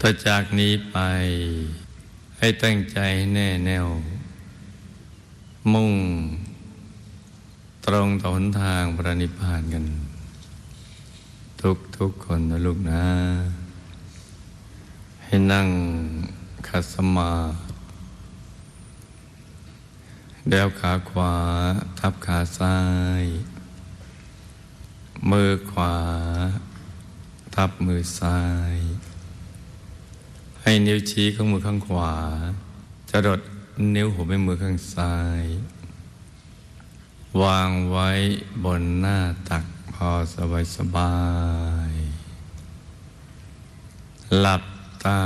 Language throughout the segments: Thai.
ต่อจากนี้ไป ให้ตั้งใจแน่แน่ว มุ่ง ตรงต่อหนทางพระนิพพานกัน ทุกทุกคนนะลูกนะ ให้นั่งขัดสมาเดวขาขวาทับขาซ้าย มือขวา ทับมือซ้าย ให้นิ้วชี้ของมือข้างขวา จะดดนิ้วหัวแม่มือข้างซ้าย วางไว้บนหน้าตักพอสบายสบาย หลับตา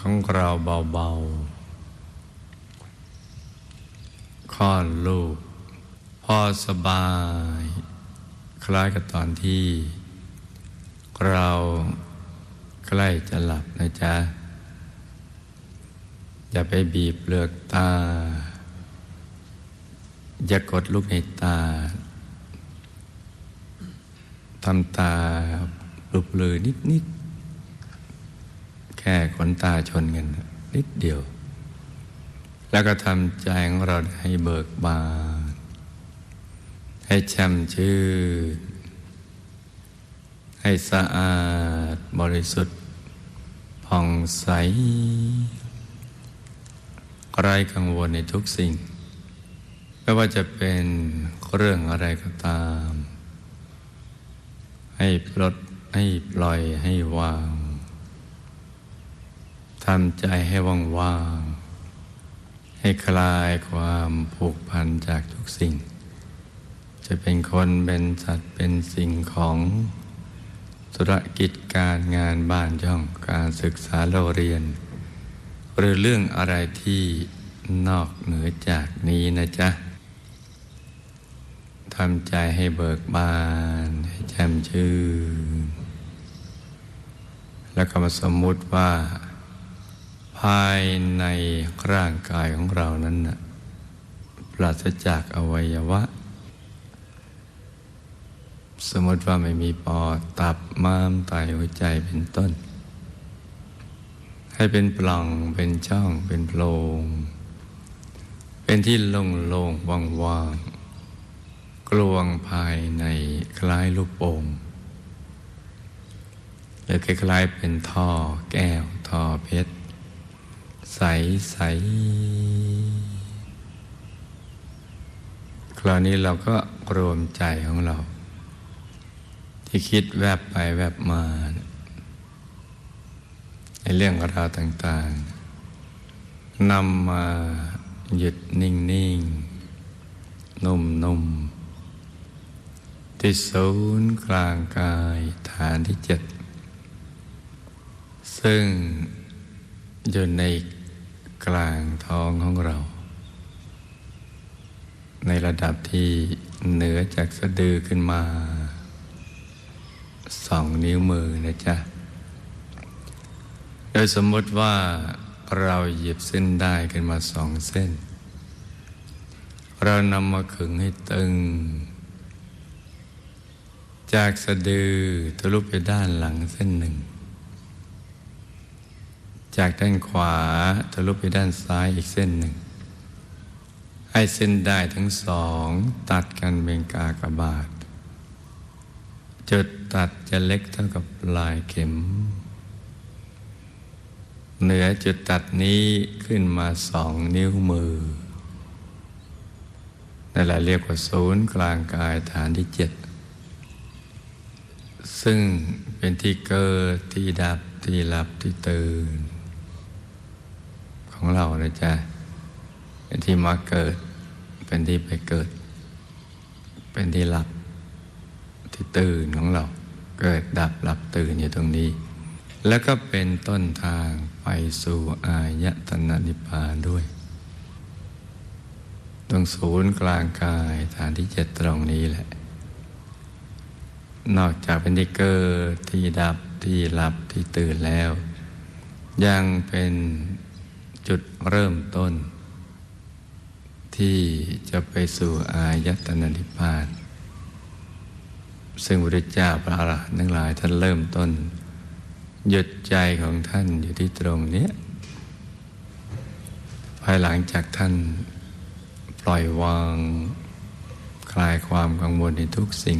ของเราเบาๆคลอดลูก พอสบาย คล้ายกับตอนที่ เราใกล้จะหลับนะจ๊ะ อย่าไปบีบเปลือกตา อย่ากดลูกในตาทำตาปลุกเลยนิดนิด ๆ แค่ขนตาชนกัน นิดเดียว แล้วก็ทำใจของเราให้เบิกบาน ให้แช่มชื่น ให้สะอาดบริสุทธิ์ผ่องใส ไร้กังวลในทุกสิ่ง ไม่ว่าจะเป็นเรื่องอะไรก็ตาม ให้ปลดให้ปล่อยให้วางทำใจให้ว่างว่างๆให้คลายความผูกพันจากทุกสิ่ง จะเป็นคนเป็นสัตว์เป็นสิ่งของธุรกิจการงานบ้านช่องการศึกษาเราเรียน หรือเรื่องอะไรที่นอกเหนือจากนี้นะจ๊ะทำใจให้เบิกบาน ให้แจ่มชื่น แล้วก็มาสมมุติว่า ภายในร่างกายของเรานั้นนะปราศจากอวัยวะ สมมติว่าไม่มีปอดตับม้ามไตหัวใจเป็นต้น ให้เป็นปล่องเป็นช่องเป็นโพรง เป็นที่โล่งๆว่างๆกลวงภายในคล้ายลูกโป่งหรือคล้ายๆเป็นท่อแก้วท่อเพชร ใสใสคราวนี้เราก็รวมใจของเรา ที่คิดแวบไปแวบมา ในเรื่องราวต่างๆนำมาหยุดนิ่งๆนุ่มๆที่ศูนย์กลางกายฐานที่เจ็ดซึ่งอยู่ในกลางท้องของเรา ในระดับที่เหนือจากสะดือขึ้นมาสองนิ้วมือนะจ๊ะ ดยสมมติว่าเราหยิบเส้นได้ขึ้นมาสองเส้น เรานำมาขึงให้ตึง จากสะดือทะลุไปด้านหลังเส้นหนึ่ง จากด้านขวาทะลุไปด้านซ้ายอีกเส้นหนึ่ง ให้เส้นได้ทั้งสองตัดกันเป็นกากบาท จุดตัดจะเล็กเท่ากับลายเข็ม เหนือจุดตัดนี้ขึ้นมาสองนิ้วมือนั่นแหละเรียกว่าศูนย์กลางกายฐานที่เจ็ดซึ่งเป็นที่เกิดที่ดับที่หลับที่ตื่น ของเรานะจ๊ะเป็นที่มาเกิด เป็นที่ไปเกิด เป็นที่หลับที่ตื่นของเรา เกิดดับหลับตื่นอยู่ตรงนี้ แล้วก็เป็นต้นทาง ไปสู่อายตนะนิพพานด้วย ตรงศูนย์กลางกายฐานที่เจ็ดตรงนี้แหละ นอกจากเป็นที่เกิดที่ดับที่หลับที่ตื่นแล้ว ยังเป็นจุดเริ่มต้น ที่จะไปสู่อายตนะนิพพาน ซึ่งพระเจ้าพระอรหันต์ทั้งหลายท่านเริ่มต้น หยุดใจของท่านอยู่ที่ตรงนี้ภายหลังจากท่านปล่อยวางคลายความกังวลในทุกสิ่ง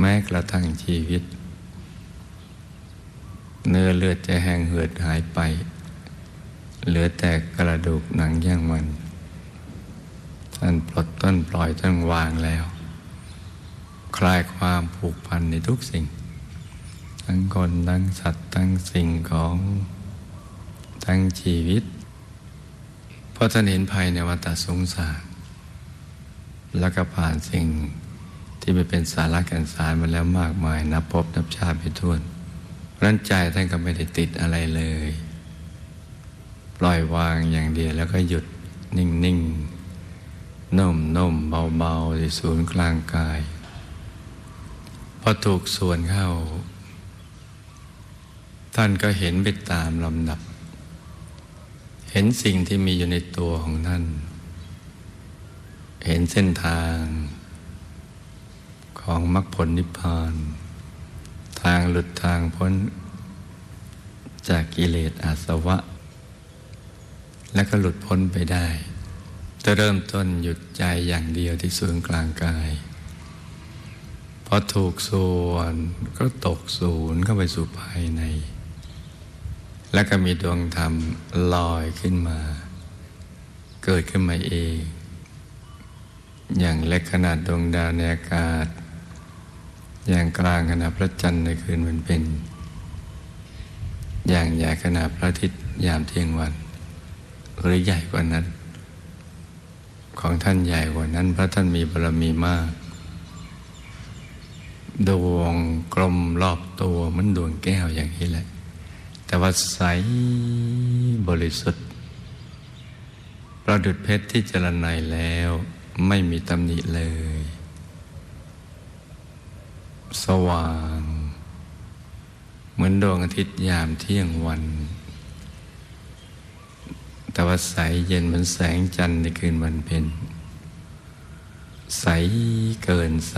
แม้กระทั่งชีวิต เนื้อเลือดจะแห้งเหือดหายไป เหลือแต่กระดูกหนังย่างมัน ท่านปลดต้นปล่อยต้นวางแล้ว คลายความผูกพันในทุกสิ่ง ทั้งคนทั้งสัตว์ทั้งสิ่งของทั้งชีวิตเพราะท่านเห็นภัยในวัฏสงสาร แล้วก็ผ่านสิ่งที่ไม่เป็นสาระแก่นสารมาแล้วมากมาย นับพบนับชาติไปทั่วเพราะฉะนั้นใจท่านก็ไม่ได้ติดอะไรเลย ปล่อยวางอย่างเดียวแล้วก็หยุดนิ่งนิ่งนุ่มนุ่มเบาเบาที่ศูนย์กลางกายพอถูกส่วนเข้า ท่านก็เห็นไปตามลำดับ เห็นสิ่งที่มีอยู่ในตัวของท่าน เห็นเส้นทางของมรรคผลนิพพาน ทางหลุดทางพ้น จากกิเลสอาสวะ และก็หลุดพ้นไปได้จะเริ่มต้นหยุดใจอย่างเดียวที่ศูนกลางกายพอถูกส่วนก็ตกศูนย์เข้าไปสู่ภายใน แล้วก็มีดวงธรรมลอยขึ้นมา เกิดขึ้นมาเอง อย่างเล็กขนาดดวงดาวในอากาศ อย่างกลางขนาดพระจันทร์ในคืนวันเป็น อย่างใหญ่ขนาดพระอาทิตย์ยามเที่ยงวัน หรือใหญ่กว่านั้น ของท่านใหญ่กว่านั้น เพราะท่านมีบารมีมาก ดวงกลมรอบตัวเหมันดวงแก้วอย่างนี้แหละ แต่ว่าใสบริสุทธิ์ ประดุดเพชรที่เจรไนแล้วไม่มีตำหนิเลย สว่าง เหมือนดวงอาทิตย์ยามเที่ยงวัน แต่ว่าใสเย็นเหมือนแสงจันทร์ในคืนวันเพ็ญใสเกินใส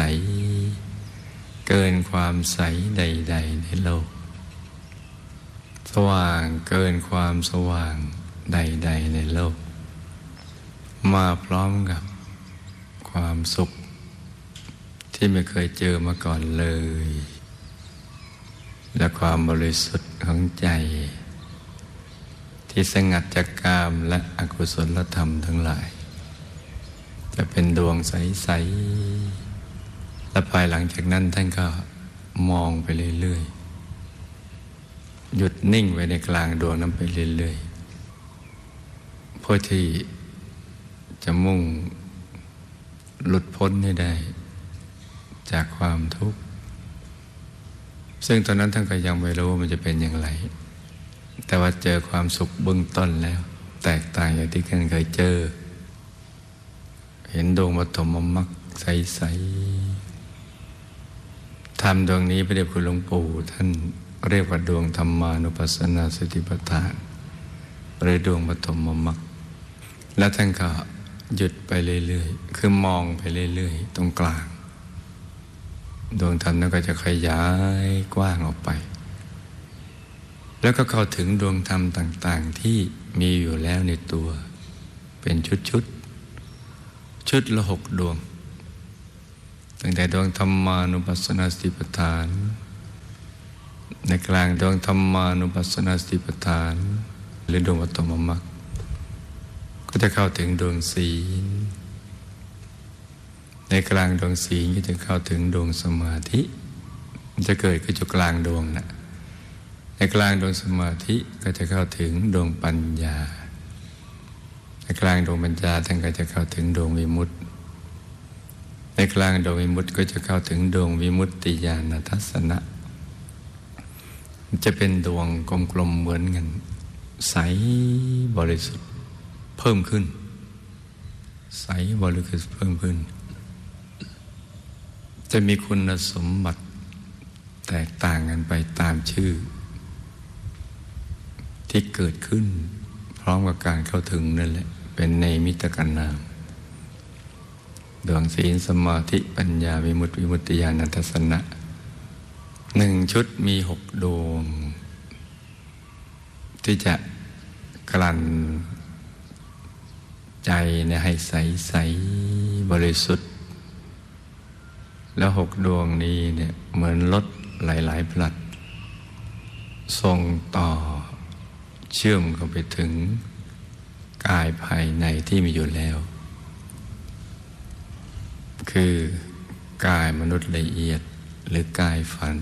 เกินความใสใด ๆ ในโลก ว่างเกินความสว่างใด ๆ ในโลก มาพร้อมกับความสุข ที่ไม่เคยเจอมาก่อนเลย และความบริสุทธิ์ของใจ ที่สงัดจากกามและอกุศลธรรมทั้งหลาย จะเป็นดวงใส ๆ และภายหลังจากนั้นท่านก็มองไปเรื่อย ๆ หยุดนิ่งไว้ในกลางดวงนั้นไปเรื่อยๆเพื่อที่จะมุ่งหลุดพ้นให้ได้ จากความทุกข์ ซึ่งตอนนั้นท่านก็ยังไม่รู้ว่ามันจะเป็นอย่างไร แต่ว่าเจอความสุขเบื้องต้นแล้ว แตกต่างจากที่ท่านเคยเจอ เห็นดวงปฐมมรรคใสๆ ทำดวงนี้พระเดชคุณหลวงปู่ท่านเรียกว่าดวงธรรมานุปัสสนาสติปัฏฐาน หรือดวงปฐมมรรคแล้วท่านก็หยุดไปเรื่อยๆ คือมองไปเรื่อยๆ ตรงกลาง ดวงธรรมนั้นก็จะขยายกว้างออกไป แล้วก็เข้าถึงดวงธรรมต่างๆ ที่มีอยู่แล้วในตัว เป็นชุดๆ ชุดละหกดวง ตั้งแต่ดวงธรรมานุปัสสนาสติปัฏฐาน ในกลางดวงธรรมานุปัสสนาสติปัฏฐาน หรือดวงปฐมมรรคก็จะเข้าถึงดวงศีล ในกลางดวงศีลก็จะเข้าถึงดวงสมาธิมันจะเกิดขึ้นจุกลางดวงนะในกลางดวงสมาธิก็จะเข้าถึงดวงปัญญาในกลางดวงปัญญาท่านก็จะเข้าถึงดวงวิมุตติ ในกลางดวงวิมุตติก็จะเข้าถึงดวงวิมุตติญาณทัศนะ จะเป็นดวงกลมๆเหมือนกัน ใสบริสุทธิ์เพิ่มขึ้น ใสบริสุทธิ์เพิ่มขึ้น จะมีคุณสมบัติแตกต่างกันไปตามชื่อ ที่เกิดขึ้น พร้อมกับการเข้าถึงนั่นแหละ เป็นในมิตรกันนาม ดวงศีลสมาธิปัญญาวิมุตติวิมุตติญาณทัศนะหนึ่งชุดมีหกดวง ที่จะกลั่นใจเนี่ยให้ใสใสบริสุทธิ์ แล้วหกดวงนี้เนี่ยเหมือนรถหลายๆพลัดส่งต่อเชื่อมเข้าไปถึงกายภายในที่มีอยู่แล้ว คือกายมนุษย์ละเอียดหรือกายฝัน